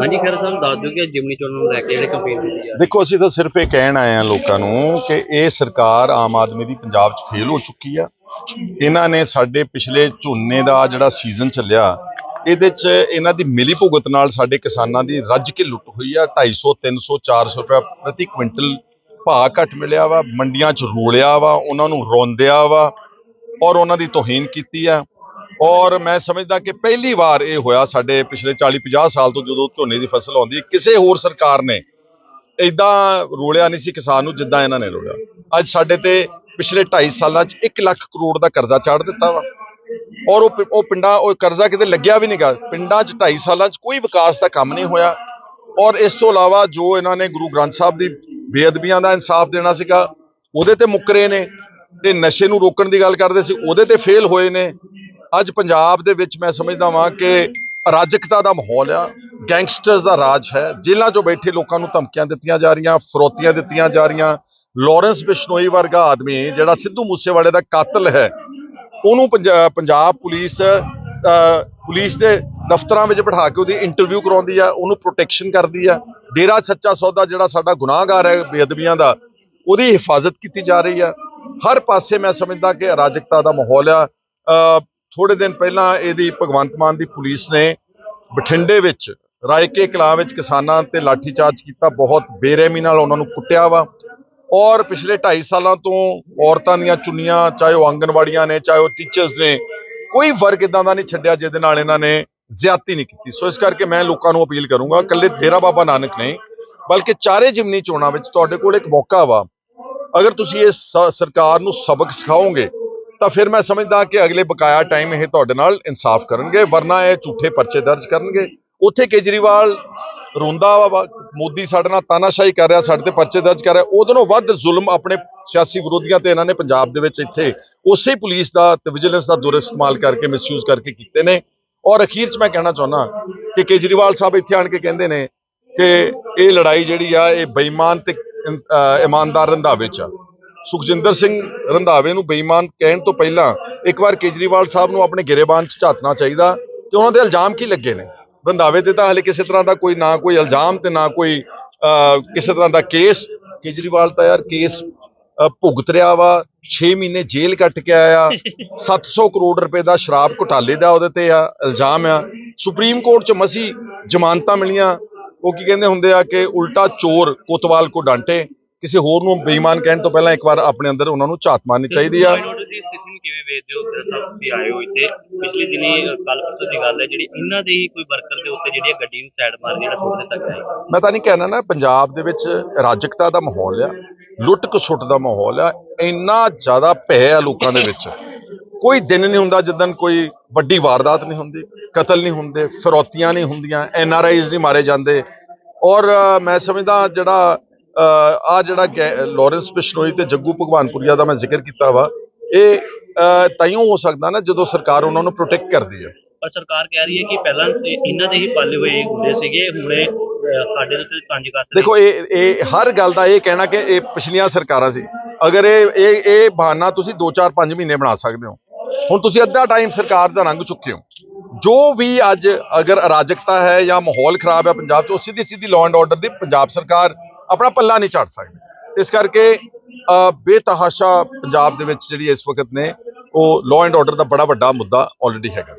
ਹਾਂਜੀ, ਖੈਰ ਸਾਹਿਬ ਦੱਸ ਦਿਓ ਕਿ ਜਿਮਨੀ ਚੋਣਾਂ ਨੂੰ ਲੈ ਕੇ ਜਿਹੜੇ ਕੰਪੇਨ ਕੀਤੀ ਜਾ ਦੇਖੋ, ਅਸੀਂ ਤਾਂ ਸਿਰਫ ਇਹ ਕਹਿਣ ਆਏ ਆ ਲੋਕਾਂ ਨੂੰ ਕਿ ਇਹ ਸਰਕਾਰ ਆਮ ਆਦਮੀ ਦੀ ਪੰਜਾਬ 'ਚ ਫੇਲ ਹੋ ਚੁੱਕੀ ਆ। ਇਹਨਾਂ ਨੇ ਸਾਡੇ ਪਿਛਲੇ ਝੋਨੇ ਦਾ ਜਿਹੜਾ ਸੀਜ਼ਨ ਚੱਲਿਆ, ਇਹਦੇ 'ਚ ਇਹਨਾਂ ਦੀ ਮਿਲੀ ਭੁਗਤ ਨਾਲ ਸਾਡੇ ਕਿਸਾਨਾਂ ਦੀ ਰੱਜ ਕੇ ਲੁੱਟ ਹੋਈ ਆ। 250 300 400 ਰੁਪਏ ਪ੍ਰਤੀ ਕੁਇੰਟਲ ਭਾਅ ਘੱਟ ਮਿਲਿਆ ਵਾ, ਮੰਡੀਆਂ 'ਚ ਰੋਲਿਆ ਵਾ, ਉਹਨਾਂ ਨੂੰ ਰੋਂਦਿਆ ਵਾ ਔਰ ਉਹਨਾਂ ਦੀ ਤੋਹੀਨ ਕੀਤੀ ਆ। ਔਰ ਮੈਂ ਸਮਝਦਾ ਕਿ ਪਹਿਲੀ ਵਾਰ ਇਹ ਹੋਇਆ ਸਾਡੇ ਪਿਛਲੇ 40 50 ਸਾਲ ਤੋਂ ਜਦੋਂ ਝੋਨੇ ਦੀ ਫਸਲ ਆਉਂਦੀ ਹੈ, ਕਿਸੇ ਹੋਰ ਸਰਕਾਰ ਨੇ ਇਦਾਂ ਰੋਲਿਆ ਨਹੀਂ ਸੀ ਕਿਸਾਨ ਨੂੰ ਜਿੱਦਾਂ ਇਹਨਾਂ ਨੇ ਰੋਲਿਆ। ਅੱਜ ਸਾਡੇ ਤੇ ਪਿਛਲੇ 2.5 ਸਾਲਾਂ 'ਚ 1 ਲੱਖ ਕਰੋੜ ਦਾ ਕਰਜ਼ਾ ਚਾੜ ਦਿੱਤਾ ਵਾ। ਔਰ ਉਹ ਪਿ- ਉਹ ਪਿੰਡਾਂ ਉਹ ਕਰਜ਼ਾ ਕਿਤੇ ਲੱਗਿਆ ਵੀ ਨਹੀਂਗਾ ਪਿੰਡਾਂ 'ਚ 2.5 ਸਾਲਾਂ 'ਚ ਕੋਈ ਵਿਕਾਸ ਦਾ ਕੰਮ ਨਹੀਂ ਹੋਇਆ। ਔਰ ਇਸ ਤੋਂ ਇਲਾਵਾ ਜੋ ਇਹਨਾਂ ਨੇ ਗੁਰੂ ਗ੍ਰੰਥ ਸਾਹਿਬ ਦੀ ਬੇਅਦਬੀਆਂ ਦਾ ਇਨਸਾਫ ਦੇਣਾ ਸੀਗਾ ਉਹਦੇ ਤੇ ਮੁੱਕਰੇ ਨੇ ਤੇ ਨਸ਼ੇ ਨੂੰ ਰੋਕਣ ਦੀ ਗੱਲ ਕਰਦੇ ਸੀ ਉਹਦੇ ਤੇ ਫੇਲ ਹੋਏ ਨੇ। ਅੱਜ ਪੰਜਾਬ ਦੇ ਵਿੱਚ ਮੈਂ ਸਮਝਦਾ ਵਾਂ ਕਿ ਅਰਾਜਕਤਾ ਦਾ ਮਾਹੌਲ ਆ, ਗੈਂਗਸਟਰਸ ਦਾ ਰਾਜ ਹੈ, ਜੇਲ੍ਹਾਂ 'ਚੋਂ ਬੈਠੇ ਲੋਕਾਂ ਨੂੰ ਧਮਕੀਆਂ ਦਿੱਤੀਆਂ ਜਾ ਰਹੀਆਂ, ਫਰੋਤੀਆਂ ਦਿੱਤੀਆਂ ਜਾ ਰਹੀਆਂ। ਲਾਰੈਂਸ ਬਿਸ਼ਨੋਈ ਵਰਗਾ ਆਦਮੀ ਜਿਹੜਾ ਸਿੱਧੂ ਮੂਸੇਵਾਲੇ ਦਾ ਕਾਤਲ ਹੈ, ਉਹਨੂੰ ਪੰਜਾਬ ਪੁਲਿਸ ਪੁਲਿਸ ਦੇ ਦਫ਼ਤਰਾਂ ਵਿੱਚ ਬਿਠਾ ਕੇ ਉਹਦੀ ਇੰਟਰਵਿਊ ਕਰਾਉਂਦੀ ਆ, ਉਹਨੂੰ ਪ੍ਰੋਟੈਕਸ਼ਨ ਕਰਦੀ ਆ। ਡੇਰਾ ਸੱਚਾ ਸੌਦਾ ਜਿਹੜਾ ਸਾਡਾ ਗੁਨਾਹਗਾਰ ਹੈ, ਬੇਅਦਬੀਆਂ ਦਾ, ਉਹਦੀ ਹਿਫਾਜ਼ਤ ਕੀਤੀ ਜਾ ਰਹੀ ਆ। ਹਰ ਪਾਸੇ ਮੈਂ ਸਮਝਦਾ ਕਿ ਅਰਾਜਕਤਾ ਦਾ ਮਾਹੌਲ ਆ। ਥੋੜੇ ਦਿਨ ਪਹਿਲਾਂ ਇਹਦੀ ਭਗਵੰਤ ਮਾਨ ਦੀ ਪੁਲਿਸ ਨੇ ਬਠਿੰਡੇ ਵਿੱਚ ਰਾਇਕੇ ਕਲਾਂ ਵਿੱਚ ਕਿਸਾਨਾਂ ਤੇ ਲਾਠੀਚਾਰਜ ਕੀਤਾ, ਬਹੁਤ ਬੇਰਹਿਮੀ ਨਾਲ ਉਹਨਾਂ ਨੂੰ ਕੁੱਟਿਆ ਵਾ। ਔਰ ਪਿਛਲੇ 2.5 ਸਾਲਾਂ ਤੋਂ ਔਰਤਾਂ ਦੀਆਂ ਚੁੰਨੀਆਂ, ਚਾਹੇ ਉਹ ਆਂਗਨਵਾੜੀਆਂ ਨੇ, ਚਾਹੇ ਉਹ ਟੀਚਰਸ ਨੇ, ਕੋਈ ਵਰਗ ਇਦਾਂ ਦਾ ਨਹੀਂ ਛੱਡਿਆ ਜਿਹਦੇ ਨਾਲ ਇਹਨਾਂ ਨੇ ਜ਼ਿਆਦਤੀ ਨਹੀਂ ਕੀਤੀ। ਸੋ ਇਸ ਕਰਕੇ ਮੈਂ ਲੋਕਾਂ ਨੂੰ ਅਪੀਲ ਕਰੂੰਗਾ, ਇਕੱਲੇ ਡੇਰਾ ਬਾਬਾ ਨਾਨਕ ਨਹੀਂ, ਬਲਕਿ ਚਾਰੇ ਜਿਮਨੀ ਚੋਣਾਂ ਵਿੱਚ ਤੁਹਾਡੇ ਕੋਲ ਇੱਕ ਮੌਕਾ ਵਾ। ਅਗਰ ਤੁਸੀਂ ਇਸ ਸ- ਸਰਕਾਰ ਨੂੰ ਸਬਕ ਸਿਖਾਓਗੇ ਤਾਂ ਫਿਰ ਮੈਂ ਸਮਝਦਾ ਕਿ ਅਗਲੇ ਬਕਾਇਆ ਟਾਈਮ ਇਹ ਤੁਹਾਡੇ ਨਾਲ ਇਨਸਾਫ ਕਰਨਗੇ ਵਰਨਾ ਇਹ ਝੂਠੇ ਪਰਚੇ ਦਰਜ ਕਰਨਗੇ। ਉੱਥੇ ਕੇਜਰੀਵਾਲ ਰੋਂਦਾ ਵਾ ਵਾ, ਮੋਦੀ ਸਾਡੇ ਨਾਲ ਤਾਨਾਸ਼ਾਹੀ ਕਰ ਰਿਹਾ ਸਾਡੇ ਤੇ ਪਰਚੇ ਦਰਜ ਕਰ ਰਿਹਾ ਉਹਦੇ ਨਾਲੋਂ ਵੱਧ ਜ਼ੁਲਮ ਆਪਣੇ ਸਿਆਸੀ ਵਿਰੋਧੀਆਂ ਤੇ ਇਹਨਾਂ ਨੇ ਪੰਜਾਬ ਦੇ ਵਿੱਚ ਇੱਥੇ ਉਸੇ ਪੁਲਿਸ ਦਾ ਤੇ ਵਿਜੀਲੈਂਸ ਦਾ ਦੁਰ ਇਸਤੇਮਾਲ ਕਰਕੇ ਮਿਸਯੂਜ਼ ਕਰਕੇ ਕੀਤੇ ਨੇ। ਔਰ ਅਖੀਰ 'ਚ ਮੈਂ ਕਹਿਣਾ ਚਾਹੁੰਦਾ ਕਿ ਕੇਜਰੀਵਾਲ ਸਾਹਿਬ ਇੱਥੇ ਆਣ ਕੇ ਕਹਿੰਦੇ ਨੇ ਕਿ ਇਹ ਲੜਾਈ ਜਿਹੜੀ ਆ ਇਹ ਬੇਈਮਾਨ ਤੇ ਇਮਾਨਦਾਰ ਰੰਧਾਵੇ 'ਚ ਆ। ਸੁਖਜਿੰਦਰ ਸਿੰਘ ਰੰਧਾਵੇ ਨੂੰ ਬੇਈਮਾਨ ਕਹਿਣ ਤੋਂ ਪਹਿਲਾਂ ਇੱਕ ਵਾਰ ਕੇਜਰੀਵਾਲ ਸਾਹਿਬ ਨੂੰ ਆਪਣੇ ਗਿਰੇਬਾਨ 'ਚ ਝਾਤਣਾ ਚਾਹੀਦਾ ਕਿ ਉਹਨਾਂ ਦੇ ਇਲਜ਼ਾਮ ਕੀ ਲੱਗੇ ਨੇ? ਰੰਧਾਵੇ ਤੇ ਤਾਂ ਹਲੇ ਕਿਸੇ ਤਰ੍ਹਾਂ ਦਾ ਕੋਈ ਨਾ ਕੋਈ ਇਲਜ਼ਾਮ ਤੇ ਨਾ ਕੋਈ ਕਿਸੇ ਤਰ੍ਹਾਂ ਦਾ ਕੇਸ। ਕੇਜਰੀਵਾਲ ਤਾਂ ਯਾਰ ਕੇਸ ਭੁਗਤ ਰਿਹਾ ਵਾ 6 ਮਹੀਨੇ ਜੇਲ੍ਹ ਕੱਟ ਕੇ ਆਇਆ। 700 ਕਰੋੜ ਰੁਪਏ ਦਾ ਸ਼ਰਾਬ ਘੁਟਾਲੇ ਦਾ ਉਹਦੇ ਤੇ ਆ ਇਲਜ਼ਾਮ ਆ। ਸੁਪਰੀਮ ਕੋਰਟ 'ਚ ਮਸੀ ਜ਼ਮਾਨਤਾਂ ਮਿਲੀਆਂ। ਉਹ ਕੀ ਕਹਿੰਦੇ ਹੁੰਦੇ ਆ ਕਿ ਉਲਟਾ ਚੋਰ ਕੋਤਵਾਲ ਕੋ ਡਾਂਟੇ। ਕਿਸੇ ਹੋਰ ਨੂੰ ਬੇਈਮਾਨ ਕਹਿਣ ਤੋਂ ਪਹਿਲਾਂ ਇੱਕ ਵਾਰ ਆਪਣੇ ਅੰਦਰ ਉਹਨਾਂ ਨੂੰ ਝਾਤ ਮਾਰਨੀ ਚਾਹੀਦੀ ਆ। ਆਰਡਰ ਦੀ ਸਥਿਤੀ ਨੂੰ ਕਿਵੇਂ ਵੇਖਦੇ ਹੋ ਸਰ ਸਾਹਿਬ? ਤੁਸੀਂ ਆਏ ਹੋ ਇੱਥੇ ਪਿਛਲੇ ਦਿਨੀ ਕੱਲ ਪਰਸੋਂ ਦੀ ਗੱਲ ਹੈ ਜਿਹੜੀ ਇਹਨਾਂ ਦੇ ਹੀ ਕੋਈ ਵਰਕਰ ਦੇ ਉੱਤੇ ਜਿਹੜੀ ਇਹ ਗੱਡੀ ਨੂੰ ਸਾਈਡ ਮਾਰ ਜਿਹੜਾ ਸੁੱਟ ਦਿੱਤਾ ਗਿਆ ਹੈ। ਮੈਂ ਤਾਂ ਨਹੀਂ ਕਹਿਣਾ ਨਾ ਪੰਜਾਬ ਦੇ ਵਿੱਚ ਰਾਜਕਤਾ ਦਾ ਮਾਹੌਲ ਆ ਲੁੱਟ ਖਸੁੱਟ ਦਾ ਮਾਹੌਲ ਆ ਇੰਨਾ ਜ਼ਿਆਦਾ ਭੈ ਆ ਲੋਕਾਂ ਦੇ ਵਿੱਚ। ਕੋਈ ਦਿਨ ਨਹੀਂ ਹੁੰਦਾ ਜਿੱਦਨ ਕੋਈ ਵੱਡੀ ਵਾਰਦਾਤ ਨਹੀਂ ਹੁੰਦੀ ਕਤਲ ਨਹੀਂ ਹੁੰਦੇ ਫਿਰੌਤੀਆਂ ਨਹੀਂ ਹੁੰਦੀਆਂ ਐਨ ਆਰ ਆਈਜ਼ ਨਹੀਂ ਮਾਰੇ ਜਾਂਦੇ। ਔਰ ਮੈਂ ਸਮਝਦਾ ਜਿਹੜਾ ਆ ਜਿਹੜਾ ਲਾਰੈਂਸ ਬਿਸ਼ਨੋਈ ਤੇ ਜੱਗੂ ਭਗਵਾਨਪੁਰੀਆ ਦਾ ਮੈਂ ਜ਼ਿਕਰ ਕੀਤਾ ਵਾ ਇਹ ਤਾਈਓ ਹੋ ਸਕਦਾ ਨਾ ਜਦੋਂ ਸਰਕਾਰ ਉਹਨਾਂ ਨੂੰ ਪ੍ਰੋਟੈਕਟ ਕਰਦੀ ਹੈ। ਪਰ ਸਰਕਾਰ ਕਹਿ ਰਹੀ ਹੈ ਕਿ ਪਹਿਲਾਂ ਤੇ ਇਹਨਾਂ ਦੇ ਹੀ ਪਾਲੇ ਹੋਏ ਹੁੰਦੇ ਸੀਗੇ ਹੁਣੇ ਸਾਡੇ ਦੇ ਉੱਤੇ ਤੰਜ ਕਰ ਦੇਖੋ ਇਹ ਇਹ ਹਰ ਗੱਲ ਦਾ ਇਹ ਕਹਿਣਾ ਕਿ ਇਹ ਪਿਛਲੀਆਂ ਸਰਕਾਰਾਂ ਸੀ। ਅਗਰ ਇਹ ਇਹ ਇਹ ਬਹਾਨਾ ਤੁਸੀਂ 2 4 5 ਮਹੀਨੇ ਬਣਾ ਸਕਦੇ ਹੋ। ਹੁਣ ਤੁਸੀਂ ਅੱਧਾ ਟਾਈਮ ਸਰਕਾਰ ਦਾ ਰੰਗ ਚੁੱਕੇ ਹੋ। ਜੋ ਵੀ ਅੱਜ ਅਗਰ ਅਰਾਜਕਤਾ ਹੈ ਜਾਂ ਮਾਹੌਲ ਖਰਾਬ ਹੈ ਪੰਜਾਬ 'ਚ ਉਹ ਸਿੱਧੀ ਸਿੱਧੀ ਲਾਅ ਐਂਡ ਆਰਡਰ ਦੀ ਪੰਜਾਬ ਸਰਕਾਰ ਆਪਣਾ ਪੱਲਾ ਨਹੀਂ ਝਾੜ ਸਕਦੇ। ਇਸ ਕਰਕੇ ਬੇਤਹਾਸ਼ਾ ਪੰਜਾਬ ਦੇ ਵਿੱਚ ਜਿਹੜੀ ਇਸ ਵਕਤ ਨੇ, ਉਹ ਲਾਅ ਐਂਡ ਆਰਡਰ ਦਾ ਬੜਾ ਵੱਡਾ ਮੁੱਦਾ ਆਲਰੇਡੀ ਹੈਗਾ